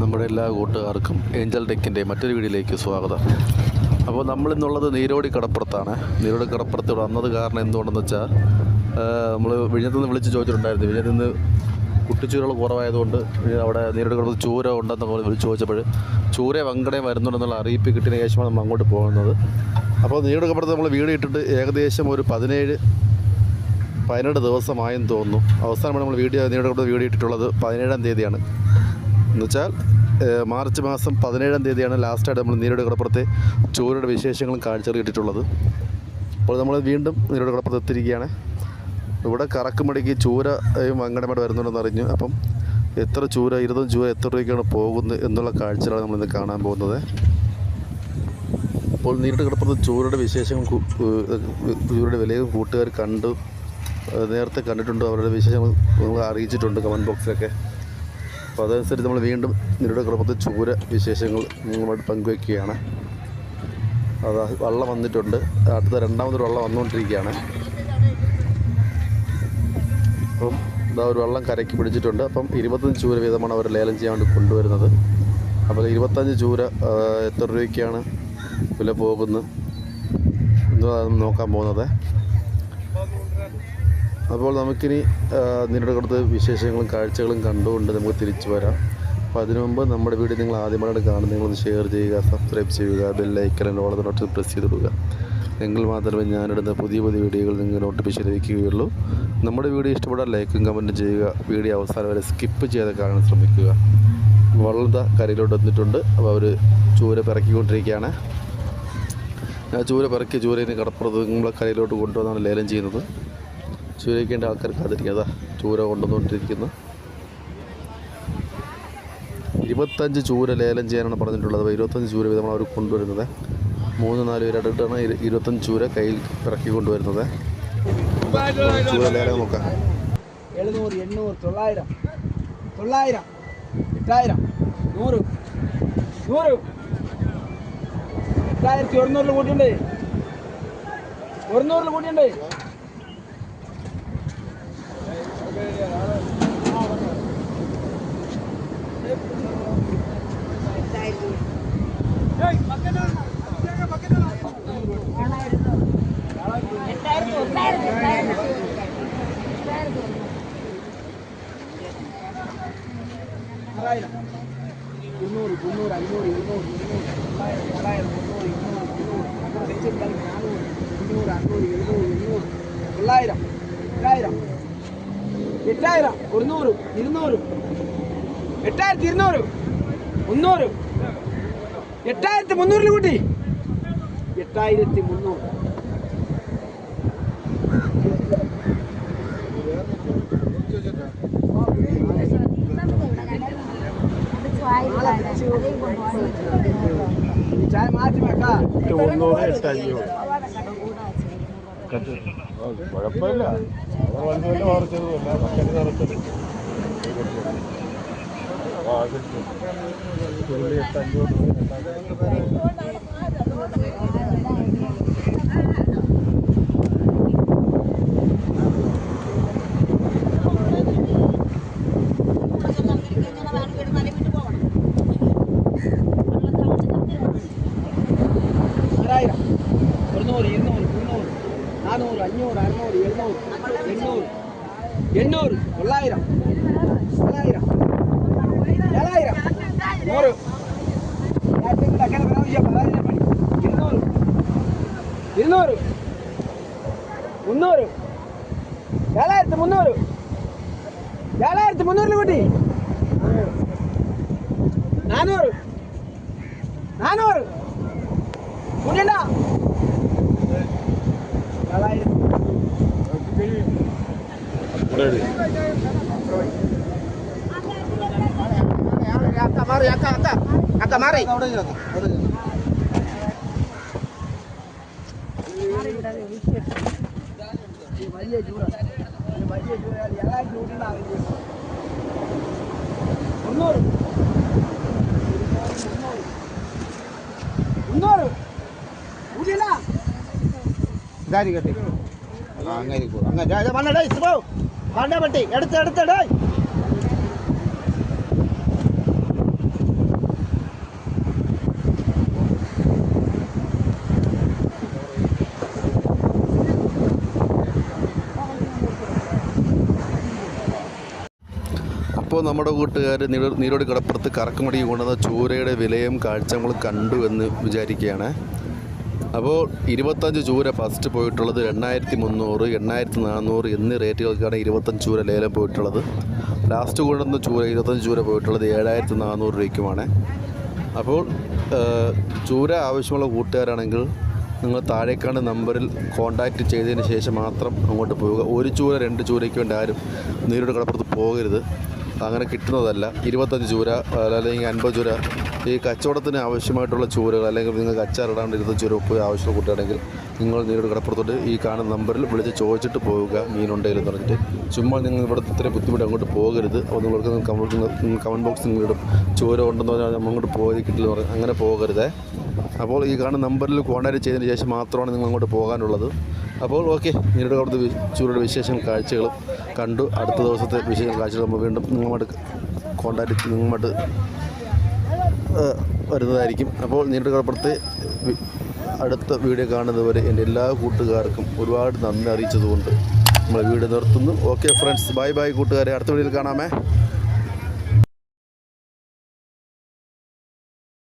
നമ്മുടെ എല്ലാ കൂട്ടുകാർക്കും ഏഞ്ചൽ ടെക്കിന്റെ മറ്റൊരു വീഡിയോയിലേക്ക് സ്വാഗതം. അപ്പോൾ നമ്മളിന്നുള്ളത് നീരോടി കടപ്പുറത്താണ്. നീരോടി കടപ്പുറത്ത് ഇവിടെ വന്നത് കാരണം എന്തുകൊണ്ടെന്ന് വെച്ചാൽ നമ്മൾ വിഴിഞ്ഞത്ത് നിന്ന് വിളിച്ച് ചോദിച്ചിട്ടുണ്ടായിരുന്നു. വിഴിഞ്ഞത്ത് നിന്ന് കുട്ടിച്ചൂരുകൾ കുറവായതുകൊണ്ട് അവിടെ നീരോടി കടപ്പുറത്ത് ചൂര ഉണ്ടെന്നൊക്കെ വിളിച്ച് ചോദിച്ചപ്പോൾ ചൂര വങ്കടയും വരുന്നുണ്ടെന്നുള്ള അറിയിപ്പ് കിട്ടിയ ശേഷമാണ് നമ്മൾ അങ്ങോട്ട് പോകുന്നത്. അപ്പോൾ നീരോടി കടപ്പുറത്ത് നമ്മൾ വീട് ഇട്ടിട്ട് ഏകദേശം ഒരു പതിനേഴ് പതിനെട്ട് ദിവസമായെന്ന് തോന്നുന്നു. അവസാനമാണ് നമ്മൾ വീഡിയോ നീരോടി കടപ്പുറത്ത് വീഡിയോ ഇട്ടിട്ടുള്ളത് പതിനേഴാം തീയതിയാണ്. എന്നുവെച്ചാൽ മാർച്ച് മാസം പതിനേഴാം തീയതിയാണ് ലാസ്റ്റായിട്ട് നമ്മൾ നീരോട് കടപ്പുറത്തെ ചൂരയുടെ വിശേഷങ്ങളും കാഴ്ചകൾ കിട്ടിയിട്ടുള്ളത് അപ്പോൾ നമ്മൾ വീണ്ടും നീരോട് കടപ്പുറത്ത് എത്തിയിരിക്കുകയാണ്. ഇവിടെ കറക്കുമടിക്ക് ചൂരയും അങ്ങടമേട് വരുന്നുണ്ടെന്ന് അറിഞ്ഞു. അപ്പം എത്ര ചൂര ഇരുപതും ചൂര എത്ര രൂപയ്ക്കാണ് പോകുന്നത് എന്നുള്ള കാഴ്ചകളാണ് നമ്മളിന്ന് കാണാൻ പോകുന്നത്. അപ്പോൾ നീരോട് കടപ്പുറത്ത് ചൂരയുടെ വിശേഷങ്ങൾ ചൂരയുടെ വിലയും കൂട്ടുകാർ കണ്ടു. നേരത്തെ കണ്ടിട്ടുണ്ട്. അവരുടെ വിശേഷങ്ങൾ അറിയിച്ചിട്ടുണ്ട് കമന്റ് ബോക്സിലൊക്കെ. അപ്പോൾ അതനുസരിച്ച് നമ്മൾ വീണ്ടും നിരുടെ ക്രമത്തിൽ ചൂര വിശേഷങ്ങൾ നിങ്ങളുമായിട്ട് പങ്കുവയ്ക്കുകയാണ്. അത് വള്ളം വന്നിട്ടുണ്ട്. അടുത്ത രണ്ടാമതൊരു വള്ളം വന്നുകൊണ്ടിരിക്കുകയാണ്. അപ്പം ഇതാ ഒരു വെള്ളം കരയ്ക്ക് പിടിച്ചിട്ടുണ്ട്. അപ്പം ഇരുപത്തഞ്ച് ചൂര വീതമാണ് അവർ ലേലം ചെയ്യാൻ വേണ്ടി കൊണ്ടുവരുന്നത്. അപ്പോൾ ഇരുപത്തഞ്ച് ചൂര എത്ര രൂപയ്ക്കാണ് വില പോകുന്നത്? നോക്കാൻ പോകുന്നത്? അപ്പോൾ നമുക്കിനി കൊടുത്ത് വിശേഷങ്ങളും കാഴ്ചകളും കണ്ടുകൊണ്ട് നമുക്ക് തിരിച്ചു വരാം. അപ്പോൾ അതിനു മുമ്പ് നമ്മുടെ വീഡിയോ നിങ്ങൾ ആദ്യമായിട്ട് കാണുന്ന നിങ്ങളൊന്ന് ഷെയർ ചെയ്യുക സബ്സ്ക്രൈബ് ചെയ്യുക ബെല്ലൈക്കൻ ഓളത്തെ നോട്ട് പ്രസ് ചെയ്ത് ചെയ്തിടുക. എങ്കിൽ മാത്രമേ ഞാനിടുന്ന പുതിയ പുതിയ വീഡിയോകൾ നിങ്ങൾ നോട്ടിഫിക്കേഷൻ ലഭിക്കുകയുള്ളൂ. നമ്മുടെ വീഡിയോ ഇഷ്ടപ്പെടാൻ ലൈക്കും കമന്റും ചെയ്യുക. വീഡിയോ അവസാനം വരെ സ്കിപ്പ് ചെയ്ത് കാണാൻ ശ്രമിക്കുക. വളർന്ന കരയിലോട്ട് വന്നിട്ടുണ്ട്. അപ്പോൾ അവർ ചൂര പിറക്കിക്കൊണ്ടിരിക്കുകയാണ്. ആ ചൂര പിറക്കി ചൂരയിൽ നിന്ന് കടപ്പുറത്ത് നമ്മളെ കരയിലോട്ട് കൊണ്ടുവന്നാണ് ലേലം ചെയ്യുന്നത്. ചൂരയ്ക്കേണ്ട ആൾക്കാർ കാത്തിരിക്കുക ചൂര കൊണ്ടുവന്നുകൊണ്ടിരിക്കുന്നു. ഇരുപത്തഞ്ച് ചൂര ലേലം ചെയ്യാനാണ് പറഞ്ഞിട്ടുള്ളത്. അപ്പോൾ ഇരുപത്തഞ്ച് ചൂര വീതമാണ് അവർ കൊണ്ടുവരുന്നത്. മൂന്ന് നാല് പേര് അടുത്താണ് ഇരുപത്തഞ്ച് ചൂര കയ്യിൽ ഇറക്കി കൊണ്ടുവരുന്നത്. ചൂര ലേലം നോക്കാം എഴുന്നൂറ് എണ്ണൂറ് തൊള്ളായിരം തൊള്ളായിരം എട്ടായിരം നൂറ് നൂറ്. എട്ടായിരത്തി ഒരുന്നൂറിൽ കൂട്ടിയുണ്ട് ഒരുന്നൂറിൽ കൂട്ടിയുണ്ട് ആറായിരം ഇരുന്നൂറ് മുന്നൂറ് അഞ്ഞൂറ് ഇരുന്നൂറ് ഇരുന്നൂറ് തൊള്ളായിരം തൊള്ളായിരം മുന്നൂറ് ഇരുന്നൂറ് ഇരുന്നൂറ് വെച്ചിട്ടുണ്ടെങ്കിൽ നാനൂറ് മുന്നൂറ് അഞ്ഞൂറ് എഴുന്നൂറ് എണ്ണൂറ് തൊള്ളായിരം എട്ടായിരം എട്ടായിരം ഒരുന്നൂറ് ഇരുന്നൂറ്. എട്ടായിരത്തി ഇരുന്നൂറ് മുന്നൂറ്. എട്ടായിരത്തി മുന്നൂറിൽ കൂട്ടി. എട്ടായിരത്തി മുന്നൂറ്. ചായ മാറ്റി വെക്കാം. കുഴപ്പമില്ല. അവർ വണ്ടി വല്ല ഓർച്ചതുമല്ല മക്കരി നിറച്ചത് ഉരുളി എട്ട് അഞ്ഞൂറ് ആറായിരം ഒരുന്നൂറ് ഇരുന്നൂറ് മുന്നൂറ് നാനൂറ് അഞ്ഞൂറ് അറുന്നൂറ് എഴുന്നൂറ് എണ്ണൂറ് എണ്ണൂറ് തൊള്ളായിരം തൊള്ളായിരം ഏഴായിരം നൂറ്. ഇരുന്നൂറ് മുന്നൂറ് ഏഴായിരത്തി മുന്നൂറ് ഏഴായിരത്തി മുന്നൂറിൽ കൂട്ടി. നാനൂറ് നാനൂറ്. ഏഴായിരം വലിയ ചൂട വലിയ അങ്കാരിക്കത്തേക്ക് ആ അങ്ങാരി പോകും അങ്ങനെ വന്നടേ ഇസ് പോ വേണ്ട പട്ടി. എടുത്ത് എടുത്തടേ ഇപ്പോൾ നമ്മുടെ കൂട്ടുകാർ നീരോ നീരോട് കടപ്പുറത്ത് കറക്കമടിക്ക് കൊണ്ടുവന്ന ചൂരയുടെ വിലയും കാഴ്ചകളും കണ്ടു എന്ന് വിചാരിക്കുകയാണ്. അപ്പോൾ ഇരുപത്തഞ്ച് ചൂര ഫസ്റ്റ് പോയിട്ടുള്ളത് എണ്ണായിരത്തി മുന്നൂറ് എണ്ണായിരത്തി നാനൂറ് എന്നീ റേറ്റുകൾക്കാണ് ഇരുപത്തഞ്ച് ചൂര ലേലം പോയിട്ടുള്ളത്. ലാസ്റ്റ് കൂടുന്ന ചൂര ഇരുപത്തഞ്ച് ചൂര പോയിട്ടുള്ളത് ഏഴായിരത്തി നാനൂറ് രൂപയ്ക്കുമാണ്. അപ്പോൾ ചൂര ആവശ്യമുള്ള കൂട്ടുകാരാണെങ്കിൽ നിങ്ങൾ താഴേക്കാണ് നമ്പറിൽ കോൺടാക്റ്റ് ചെയ്തതിന് ശേഷം മാത്രം അങ്ങോട്ട് പോവുക. ഒരു ചൂര രണ്ട് ചൂരയ്ക്ക് വേണ്ടി ആരും നീരുടെ കടപ്പുറത്ത് പോകരുത്. അങ്ങനെ കിട്ടുന്നതല്ല. ഇരുപത്തഞ്ച് ചൂര അല്ലെങ്കിൽ അൻപത് ചൂര. ഈ കച്ചവടത്തിന് ആവശ്യമായിട്ടുള്ള ചൂരകൾ അല്ലെങ്കിൽ നിങ്ങൾക്ക് അച്ചാറിടാണ്ടിരുന്ന ഇരുപത്തഞ്ച് ചൂര ഉപ്പ് ആവശ്യമുള്ള കൂട്ടുകയാണെങ്കിൽ നിങ്ങൾ നേരിട്ട് കടപ്പുറത്തോട്ട് ഈ കാണുന്ന നമ്പറിൽ വിളിച്ച് ചോദിച്ചിട്ട് പോവുക മീനുണ്ടെങ്കിലും പറഞ്ഞിട്ട്. ചുമ്മാ നിങ്ങൾ ഇവിടെ ഇത്രയും ബുദ്ധിമുട്ട് അങ്ങോട്ട് പോകരുത്. അപ്പോൾ നിങ്ങൾക്ക് കമന്റ് ബോക്സ് നിങ്ങളിടും. ചൂര ഉണ്ടെന്ന് പറഞ്ഞാൽ അങ്ങോട്ട് പോയി കിട്ടില്ല അങ്ങനെ പോകരുതേ. അപ്പോൾ ഈ കാണുന്ന നമ്പറിൽ കോൺടാക്ട് ചെയ്തതിന് ശേഷം മാത്രമാണ് നിങ്ങൾ അങ്ങോട്ട് പോകാനുള്ളത്. അപ്പോൾ ഓക്കെ നിങ്ങളുടെ അവിടുത്തെ ചൂരുടെ വിശേഷം കാഴ്ചകളും കണ്ടു. അടുത്ത ദിവസത്തെ വിശേഷം കാഴ്ചകൾ നമ്മൾ വീണ്ടും നിങ്ങളുമായിട്ട് കോൺടാക്ട് നിങ്ങളുമായിട്ട് വരുന്നതായിരിക്കും. അപ്പോൾ നിങ്ങളുടെ കടപ്പുറത്തെ അടുത്ത വീഡിയോ കാണുന്നതുവരെ എന്റെ എല്ലാ കൂട്ടുകാർക്കും ഒരുപാട് നന്ദി അറിയിച്ചതുകൊണ്ട് നമ്മൾ വീട് നിർത്തുന്നു. ഓക്കെ ഫ്രണ്ട്സ് ബൈ ബൈ കൂട്ടുകാരെ. അടുത്ത വീഡിയോയിൽ കാണാമേ.